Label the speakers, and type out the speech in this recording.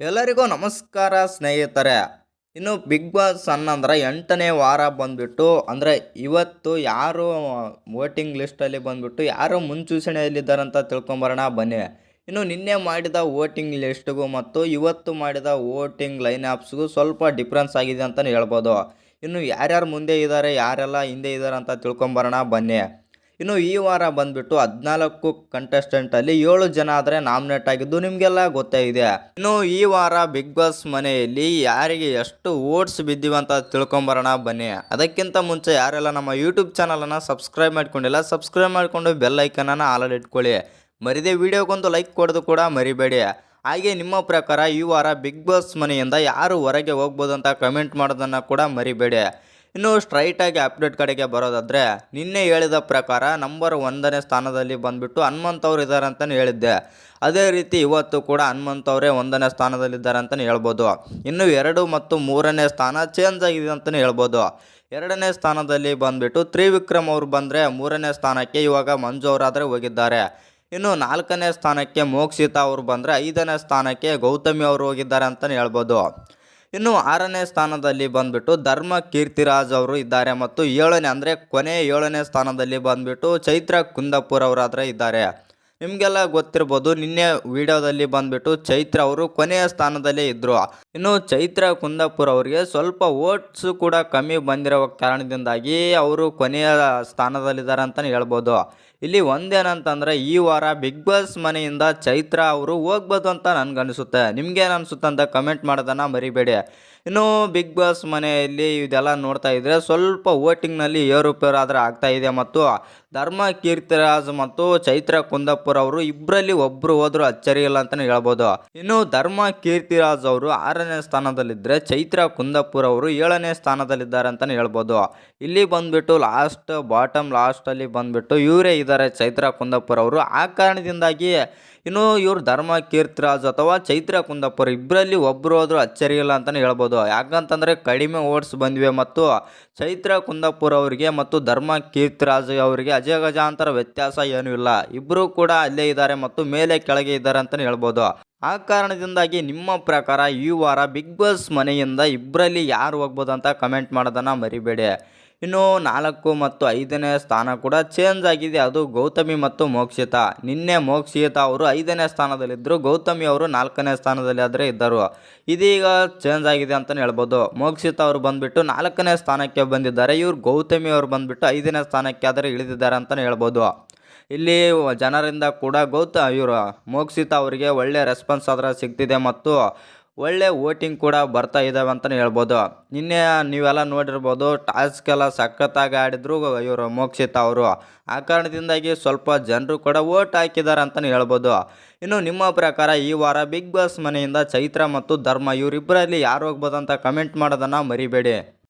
Speaker 1: ಎಲ್ಲರಿಗೂ ನಮಸ್ಕಾರ ಸ್ನೇಹಿತರೆ. ಇನ್ನು ಬಿಗ್ ಬಾಸ್ ಅನ್ನಂದ್ರೆ ಎಂಟನೇ ವಾರ ಬಂದ್ಬಿಟ್ಟು, ಅಂದರೆ ಇವತ್ತು ಯಾರು ವೋಟಿಂಗ್ ಲಿಸ್ಟಲ್ಲಿ ಬಂದ್ಬಿಟ್ಟು, ಯಾರು ಮುಂಚೂಚಣೆಯಲ್ಲಿದ್ದಾರೆ ಅಂತ ತಿಳ್ಕೊಂಬರೋಣ ಬನ್ನಿ. ಇನ್ನು ನಿನ್ನೆ ಮಾಡಿದ ವೋಟಿಂಗ್ ಲಿಸ್ಟ್ಗೂ ಮತ್ತು ಇವತ್ತು ಮಾಡಿದ ವೋಟಿಂಗ್ ಲೈನ್ ಆಪ್ಸ್ಗೂ ಸ್ವಲ್ಪ ಡಿಫ್ರೆನ್ಸ್ ಆಗಿದೆ ಅಂತಲೇ ಹೇಳ್ಬೋದು. ಇನ್ನು ಯಾರ್ಯಾರು ಮುಂದೆ ಇದ್ದಾರೆ, ಯಾರೆಲ್ಲ ಹಿಂದೆ ಇದ್ದಾರೆ ಅಂತ ತಿಳ್ಕೊಂಬರೋಣ ಬನ್ನಿ. ಇನ್ನು ಈ ವಾರ ಬಂದ್ಬಿಟ್ಟು ಹದಿನಾಲ್ಕು ಕಂಟೆಸ್ಟೆಂಟಲ್ಲಿ ಏಳು ಜನ ಆದರೆ ನಾಮಿನೇಟ್ ಆಗಿದ್ದು ನಿಮಗೆಲ್ಲ ಗೊತ್ತೇ ಇದೆ. ಇನ್ನು ಈ ವಾರ ಬಿಗ್ ಬಾಸ್ ಮನೆಯಲ್ಲಿ ಯಾರಿಗೆ ಎಷ್ಟು ಓಟ್ಸ್ ಬಿದ್ದಿವೆ ಅಂತ ತಿಳ್ಕೊಂಬರೋಣ ಬನ್ನಿ. ಅದಕ್ಕಿಂತ ಮುಂಚೆ ಯಾರೆಲ್ಲ ನಮ್ಮ ಯೂಟ್ಯೂಬ್ ಚಾನಲನ್ನು ಸಬ್ಸ್ಕ್ರೈಬ್ ಮಾಡ್ಕೊಂಡಿಲ್ಲ ಸಬ್ಸ್ಕ್ರೈಬ್ ಮಾಡಿಕೊಂಡು ಬೆಲ್ ಐಕನನ್ನು ಆಲ್ರೆಡಿ ಇಟ್ಕೊಳ್ಳಿ. ಮರಿದೇ ವಿಡಿಯೋಗೊಂದು ಲೈಕ್ ಕೊಡೋದು ಕೂಡ ಮರಿಬೇಡಿ. ಹಾಗೆ ನಿಮ್ಮ ಪ್ರಕಾರ ಈ ವಾರ ಬಿಗ್ ಬಾಸ್ ಮನೆಯಿಂದ ಯಾರು ಹೊರಗೆ ಹೋಗ್ಬೋದು ಅಂತ ಕಮೆಂಟ್ ಮಾಡೋದನ್ನು ಕೂಡ ಮರಿಬೇಡಿ. ಇನ್ನು ಸ್ಟ್ರೈಟಾಗಿ ಅಪ್ಡೇಟ್ ಕಡೆಗೆ ಬರೋದಾದರೆ, ನಿನ್ನೆ ಹೇಳಿದ ಪ್ರಕಾರ ನಂಬರ್ ಒಂದನೇ ಸ್ಥಾನದಲ್ಲಿ ಬಂದುಬಿಟ್ಟು ಹನುಮಂತ್ ಅವರು ಇದ್ದಾರೆ ಅಂತಲೇ ಹೇಳಿದ್ದೆ. ಅದೇ ರೀತಿ ಇವತ್ತು ಕೂಡ ಹನುಮಂತ್ ಅವರೇ ಒಂದನೇ ಸ್ಥಾನದಲ್ಲಿದ್ದಾರೆ ಅಂತಲೇ ಹೇಳ್ಬೋದು. ಇನ್ನು ಎರಡು ಮತ್ತು ಮೂರನೇ ಸ್ಥಾನ ಚೇಂಜ್ ಆಗಿದೆ ಅಂತಲೇ ಹೇಳ್ಬೋದು. ಎರಡನೇ ಸ್ಥಾನದಲ್ಲಿ ಬಂದುಬಿಟ್ಟು ತ್ರಿವಿಕ್ರಮ್ ಅವರು ಬಂದರೆ ಮೂರನೇ ಸ್ಥಾನಕ್ಕೆ ಇವಾಗ ಮಂಜು ಅವರಾದರೆ ಹೋಗಿದ್ದಾರೆ. ಇನ್ನು ನಾಲ್ಕನೇ ಸ್ಥಾನಕ್ಕೆ ಮೋಕ್ಷಿತಾ ಅವರು ಬಂದರೆ ಐದನೇ ಸ್ಥಾನಕ್ಕೆ ಗೌತಮಿ ಅವರು ಹೋಗಿದ್ದಾರೆ ಅಂತಲೇ ಹೇಳ್ಬೋದು. ಇನ್ನು ಆರನೇ ಸ್ಥಾನದಲ್ಲಿ ಬಂದ್ಬಿಟ್ಟು ಧರ್ಮ ಕೀರ್ತಿರಾಜ್ ಅವರು ಇದ್ದಾರೆ ಮತ್ತು ಏಳನೇ, ಅಂದರೆ ಕೊನೆ ಏಳನೇ ಸ್ಥಾನದಲ್ಲಿ ಬಂದ್ಬಿಟ್ಟು ಚೈತ್ರ ಕುಂದಾಪುರ್ ಅವರಾದರೆ ಇದ್ದಾರೆ. ನಿಮಗೆಲ್ಲ ಗೊತ್ತಿರ್ಬೋದು, ನಿನ್ನೆ ವಿಡಿಯೋದಲ್ಲಿ ಬಂದ್ಬಿಟ್ಟು ಚೈತ್ರ ಅವರು ಕೊನೆಯ ಸ್ಥಾನದಲ್ಲೇ ಇದ್ದರು ಇನ್ನು ಚೈತ್ರ ಕುಂದಾಪುರ್ ಅವರಿಗೆ ಸ್ವಲ್ಪ ಓಟ್ಸು ಕೂಡ ಕಮ್ಮಿ ಬಂದಿರೋ ಕಾರಣದಿಂದಾಗಿ ಅವರು ಕೊನೆಯ ಸ್ಥಾನದಲ್ಲಿದ್ದಾರೆ ಅಂತಲೇ ಹೇಳ್ಬೋದು. ಇಲ್ಲಿ ಒಂದೇನಂತಂದರೆ, ಈ ವಾರ ಬಿಗ್ ಬಾಸ್ ಮನೆಯಿಂದ ಚೈತ್ರ ಅವರು ಹೋಗ್ಬೋದು ಅಂತ ನನಗನ್ನಿಸುತ್ತೆ ನಿಮ್ಗೇನು ಅನಿಸುತ್ತೆ ಅಂತ ಕಮೆಂಟ್ ಮಾಡೋದನ್ನು ಮರಿಬೇಡಿ. ಇನ್ನು ಬಿಗ್ ಬಾಸ್ ಮನೆಯಲ್ಲಿ ಇದೆಲ್ಲ ನೋಡ್ತಾ ಇದ್ದರೆ ಸ್ವಲ್ಪ ವೋಟಿಂಗ್ನಲ್ಲಿ ಏರುಪೇರು ಆದರೆ ಆಗ್ತಾ ಇದೆ ಮತ್ತು ಧರ್ಮ ಕೀರ್ತಿರಾಜ್ ಮತ್ತು ಚೈತ್ರ ಕುಂದಾಪುರ್ ಅವರು ಇಬ್ಬರಲ್ಲಿ ಒಬ್ಬರು ಹೋದರೂ ಅಚ್ಚರಿ ಇಲ್ಲ ಅಂತಲೇ ಹೇಳ್ಬೋದು. ಇನ್ನು ಧರ್ಮ ಕೀರ್ತಿರಾಜ್ ಅವರು ಆರನೇ ಸ್ಥಾನದಲ್ಲಿದ್ದರೆ ಚೈತ್ರ ಕುಂದಾಪುರ್ ಅವರು ಏಳನೇ ಸ್ಥಾನದಲ್ಲಿದ್ದಾರೆ ಅಂತಲೇ ಹೇಳ್ಬೋದು. ಇಲ್ಲಿ ಬಂದ್ಬಿಟ್ಟು ಲಾಸ್ಟ್ ಬಾಟಮ್ ಲಾಸ್ಟಲ್ಲಿ ಬಂದ್ಬಿಟ್ಟು ಇವರೇ ಇದ್ದಾರೆ ಚೈತ್ರ ಕುಂದಾಪುರ ಅವರು. ಆ ಕಾರಣದಿಂದಾಗಿ ಇನ್ನು ಇವರು ಧರ್ಮ ಕೀರ್ತಿರಾಜ್ ಅಥವಾ ಚೈತ್ರ ಕುಂದಾಪುರ ಇಬ್ಬರಲ್ಲಿ ಒಬ್ಬರು ಆದರೂ ಅಚ್ಚರಿ ಇಲ್ಲ ಅಂತಲೇ ಹೇಳ್ಬೋದು. ಯಾಕಂತಂದರೆ ಕಡಿಮೆ ಓಟ್ಸ್ ಬಂದಿವೆ ಮತ್ತು ಚೈತ್ರ ಕುಂದಾಪುರ ಅವರಿಗೆ ಮತ್ತು ಧರ್ಮ ಕೀರ್ತಿರಾಜ್ ಅವರಿಗೆ ಅಜಗಜಾಂತರ ವ್ಯತ್ಯಾಸ ಏನೂ ಇಲ್ಲ. ಇಬ್ಬರೂ ಕೂಡ ಅಲ್ಲೇ ಇದ್ದಾರೆ ಮತ್ತು ಮೇಲೆ ಕೆಳಗೆ ಇದ್ದಾರೆ ಅಂತಲೇ ಹೇಳ್ಬೋದು. ಆ ಕಾರಣದಿಂದಾಗಿ ನಿಮ್ಮ ಪ್ರಕಾರ ಈ ವಾರ ಬಿಗ್ ಬಾಸ್ ಮನೆಯಿಂದ ಇಬ್ಬರಲ್ಲಿ ಯಾರು ಹೋಗ್ಬೋದು ಅಂತ ಕಮೆಂಟ್ ಮಾಡೋದನ್ನು ಮರಿಬೇಡಿ. ಇನ್ನು ನಾಲ್ಕು ಮತ್ತು ಐದನೇ ಸ್ಥಾನ ಕೂಡ ಚೇಂಜ್ ಆಗಿದೆ. ಅದು ಗೌತಮಿ ಮತ್ತು ಮೋಕ್ಷಿತಾ. ನಿನ್ನೆ ಮೋಕ್ಷಿತಾ ಅವರು ಐದನೇ ಸ್ಥಾನದಲ್ಲಿದ್ದರು. ಗೌತಮಿ ಅವರು ನಾಲ್ಕನೇ ಸ್ಥಾನದಲ್ಲಿ ಆದರೆ ಇದ್ದರು. ಇದೀಗ ಚೇಂಜ್ ಆಗಿದೆ ಅಂತಲೇ ಹೇಳ್ಬೋದು. ಮೋಕ್ಷಿತಾ ಅವರು ಬಂದುಬಿಟ್ಟು ನಾಲ್ಕನೇ ಸ್ಥಾನಕ್ಕೆ ಬಂದಿದ್ದಾರೆ. ಇವರು ಗೌತಮಿ ಅವರು ಬಂದುಬಿಟ್ಟು ಐದನೇ ಸ್ಥಾನಕ್ಕೆ ಆದರೆ ಇಳಿದಿದ್ದಾರೆ ಅಂತಲೇ ಹೇಳ್ಬೋದು. ಇಲ್ಲಿ ಜನರಿಂದ ಕೂಡ ಗೌತ ಇವರು ಮೋಕ್ಷಿತಾ ಅವರಿಗೆ ಒಳ್ಳೆಯ ರೆಸ್ಪಾನ್ಸ್ ಆದರೆ ಸಿಗ್ತಿದೆ ಮತ್ತು ಒಳ್ಳೆ ವೋಟಿಂಗ್ ಕೂಡ ಬರ್ತಾ ಇದ್ದಾವೆ ಅಂತಲೇ ಹೇಳ್ಬೋದು. ನಿನ್ನೆ ನೀವೆಲ್ಲ ನೋಡಿರ್ಬೋದು ಟಾಸ್ಕ್ ಎಲ್ಲ ಸಖತ್ತಾಗಿ ಆಡಿದ್ರು ಇವರು ಮೋಕ್ಷಿತ ಅವರು. ಆ ಕಾರಣದಿಂದಾಗಿ ಸ್ವಲ್ಪ ಜನರು ಕೂಡ ಓಟ್ ಹಾಕಿದ್ದಾರೆ ಅಂತಲೇ ಹೇಳ್ಬೋದು. ಇನ್ನು ನಿಮ್ಮ ಪ್ರಕಾರ ಈ ವಾರ ಬಿಗ್ ಬಾಸ್ ಮನೆಯಿಂದ ಚೈತ್ರ ಮತ್ತು ಧರ್ಮ ಇವರಿಬ್ಬರಲ್ಲಿ ಯಾರು ಹೋಗ್ಬೋದಂತ ಕಮೆಂಟ್ ಮಾಡೋದನ್ನು ಮರಿಬೇಡಿ.